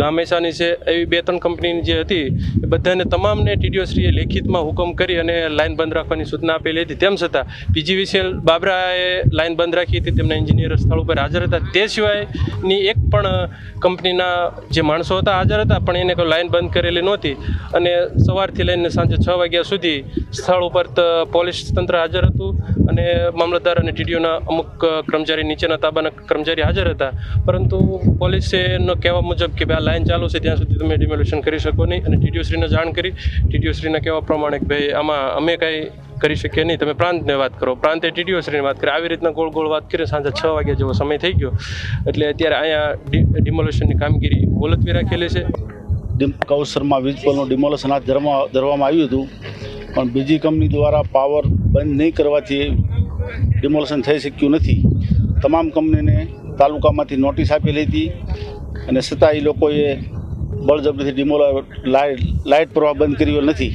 ગામેસાની છે, એવી બે ત્રણ કંપનીની જે હતી, એ બધાને તમામને ટીડીઓશ્રીએ લેખિતમાં હુકમ કરી અને લાઇન બંધ રાખવાની સૂચના આપેલી હતી. તેમ છતાં, પીજીવીસીએલ બાબરાએ લાઇન બંધ રાખી હતી. તેમના એન્જિનિયર સ્થળ ઉપર હાજર હતા. તે સિવાયની એક પણ કંપનીના જે માણસો હતા, હાજર હતા, પણ એને કોઈ લાઇન બંધ કરેલી નહોતી. અને સવારથી લઈને સાંજે છ વાગ્યા સુધી સ્થળ ઉપર પોલીસ તંત્ર હાજર હતું અને મામલતદાર અને ટીડીઓના અમુક કર્મચારી નીચેના તાબાના કર્મચારી હાજર હતા. પરંતુ પોલીસે એનો કહેવા મુજબ કે ભાઈ લાઈન ચાલુ છે, ત્યાં સુધી તમે ડિમોલ્યુશન કરી શકો નહીં. અને ટીડીઓશ્રીને જાણ કરી. ટીડીઓશ્રીના કહેવા પ્રમાણે ભાઈ, આમાં અમે કાંઈ કરી શકીએ નહીં. તમે પ્રાંતને વાત કરો. પ્રાંતે ટીડીઓશ્રીની વાત કરી. આવી રીતના ગોળ ગોળ વાત કરી સાંજે છ વાગ્યા જેવો સમય થઈ ગયો. એટલે અત્યારે અહીંયા ડિ ડિમોલ્યુશનની કામગીરી મુલતવી રાખેલી છે. કૌશરમાં વીજ પોલનું ડિમોલેશન હાથ ધરવા ધરવામાં આવ્યું હતું. પણ બીજી કંપની દ્વારા પાવર બંધ નહીં કરવાથી ડિમોલેશન થઈ શક્યું નથી. તમામ કંપનીને તાલુકામાંથી નોટિસ આપેલી હતી અને છતાં એ લોકોએ બળજબરીથી ડિમોલ લાઇટ લાઇટ પ્રવાહ બંધ કર્યો નથી.